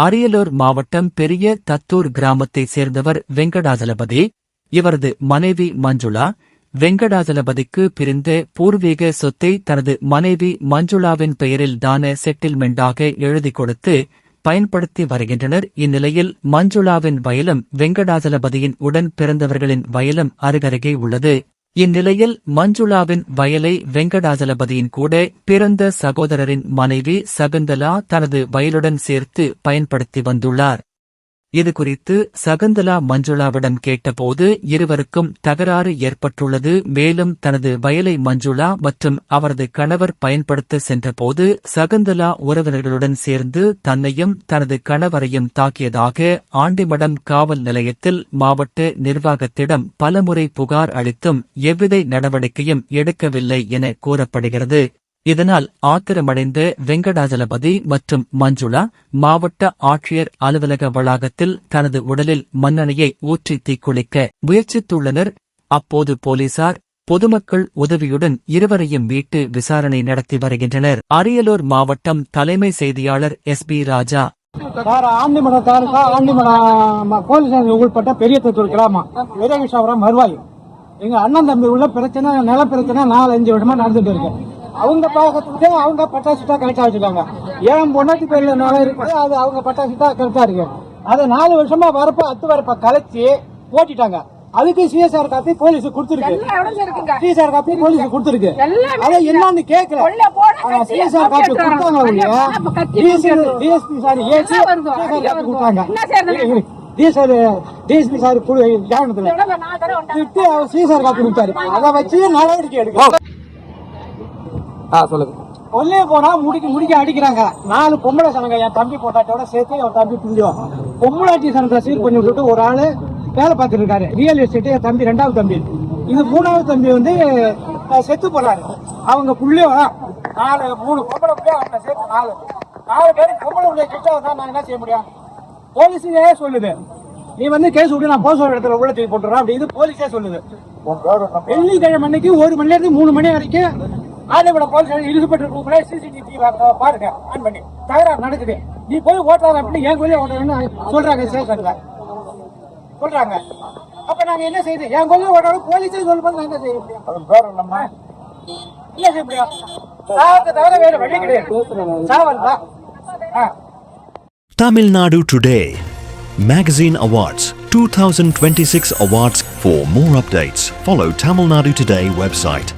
அரியலூர் மாவட்டம் பெரிய தத்தூர் கிராமத்தைச் சேர்ந்தவர் வெங்கடாசலபதி இவரது மனைவி மஞ்சுளா. வெங்கடாசலபதிக்கு பிரிந்த பூர்வீக சொத்தை தனது மனைவி மஞ்சுளாவின் பெயரில் தான செட்டில்மெண்டாக எழுதி கொடுத்து பயன்படுத்தி வருகின்றனர். இந்நிலையில் மஞ்சுளாவின் வயலும் வெங்கடாசலபதியின் உடன் பிறந்தவர்களின் வயலும் அருகருகே உள்ளது. இந்நிலையில் மஞ்சுளாவின் வயலை வெங்கடாசலபதியின் கூட பிறந்த சகோதரரின் மனைவி சகுந்தலா தனது வயலுடன் சேர்த்து பயன்படுத்தி வந்துள்ளார். இதுகுறித்து சகந்தலா மஞ்சுளாவிடம் கேட்டபோது இருவருக்கும் தகராறு ஏற்பட்டுள்ளது. மேலும் தனது வயலை மஞ்சுளா மற்றும் அவரது கணவர் பயன்படுத்த சென்றபோது சகந்தலா உறவினர்களுடன் சேர்ந்து தன்னையும் தனது கணவரையும் தாக்கியதாக ஆண்டிமடம் காவல் நிலையத்தில் மாவட்ட நிர்வாகத்திடம் பலமுறை புகார் அளித்தும் எவ்வித நடவடிக்கையும் எடுக்கவில்லை என கூறப்படுகிறது. இதனால் ஆத்திரமடைந்த வெங்கடாஜலபதி மற்றும் மஞ்சுளா மாவட்ட ஆட்சியர் அலுவலக வளாகத்தில் தனது உடலில் மண்ணெண்ணையை ஊற்றி தீக்குளிக்க முயற்சித்துள்ளனர். அப்போது போலீசார் பொதுமக்கள் உதவியுடன் இருவரையும் மீட்டு விசாரணை நடத்தி வருகின்றனர். அரியலூர் மாவட்டம் தலைமை செய்தியாளர் S P Raja. Sir Andimadam taluka Andimadam police உள்பட்ட பெரிய தத்தூர் கிராமம் வீரகிருஷ்ணபுரம் மறுவாய் எங்க அண்ணன் தம்பி உள்ள பிரச்சனை நில பிரச்சனை நாலு அஞ்சு வருஷமா நடந்துட்டு இருக்கு. அவங்க பாக்கத்துக்கு அவங்க பட்டாசுட்டா கரெக்டா வச்சிருக்காங்க ஏன் பொண்ணாட்டி பேர்ல நிலம் இருக்குது அது அவங்க பட்டாசுட்டா கரெக்டா இருக்கு. அதை நாலு வருஷமா வரப்ப அத்து வரப்ப கலைச்சி ஓட்டிட்டாங்க. அதுக்கு சிஎஸ்ஆர் காப்பி போலீஸ் கொடுத்துருக்கு. சிஎஸ்ஆர் காப்பி போலீஸ் கொடுத்துருக்கு. எல்லாமே அதை என்னன்னு கேட்கல சிஎஸ்ஆர் காப்பி கொடுத்தாங்க டிஎஸ்பி சார். கொடுத்தாங்க? டிஎஸ்ஆர் டிஎஸ்பி சார் அவர் சிஎஸ்ஆர் காப்பி கொடுத்தாரு. அதை வச்சு நடவடிக்கை எடுக்கும் சொல்லுங்க. உள்ளே போனா முடிக்க முடிக்க அடிக்கிறாங்க. நாலு பொம்பளை சனங்க என் தம்பி போட்டாட்டோட சேர்த்து என் தம்பி பிள்ளையும் பொம்பளாட்டி சனத்தை சீர் பண்ணி விட்டுட்டு ஒரு ஆளு வேலை பார்த்துட்டு இருக்காரு. ரியல் எஸ்டேட் என் தம்பி ரெண்டாவது தம்பி. இது மூணாவது தம்பி வந்து செத்து போறாரு. அவங்க புள்ளையும் நாலு மூணு பொம்பளை பிள்ளைய அவங்க சேர்த்து நாலு. நாலு பேரும் பொம்பளை பிள்ளைய கிட்ட வந்தா நான் என்ன செய்ய முடியும்? போலீஸே சொல்லுது. நீ வந்து கேஸ் விட்டு நான் போஸ்ட் இடத்துல உள்ள தூக்கி போட்டுறேன் அப்படி இது போலீஸே சொல்லுது. வெள்ளிக்கிழமை அன்னைக்கு ஒரு மணில இருந்து மூணு மணி வரைக்கும் ஆலயப்பட போலீஸ் இழுக்கப்பட்டு ரூம்ல சிசிடிவி பாருங்க ஆன் பண்ணி. தகராறு நடக்குது. நீ போய் ஓட்டாத அப்படின்னு என் கோயிலே ஓட்டணும்னு சொல்றாங்க ஸ்டேஷன்ல சொல்றாங்க. அப்ப நாங்க என்ன செய்யுது என் கோயிலே ஓட்டாலும் போலீஸே சொல்லும்போது நான் என்ன செய்ய முடியும்? என்ன செய்ய முடியும்? சாவத்தை தவிர வேற வழி கிடையாது. சாவல் தான் ஆ. Tamil Nadu Today Magazine Awards 2026 Awards. For more updates, follow Tamil Nadu Today website.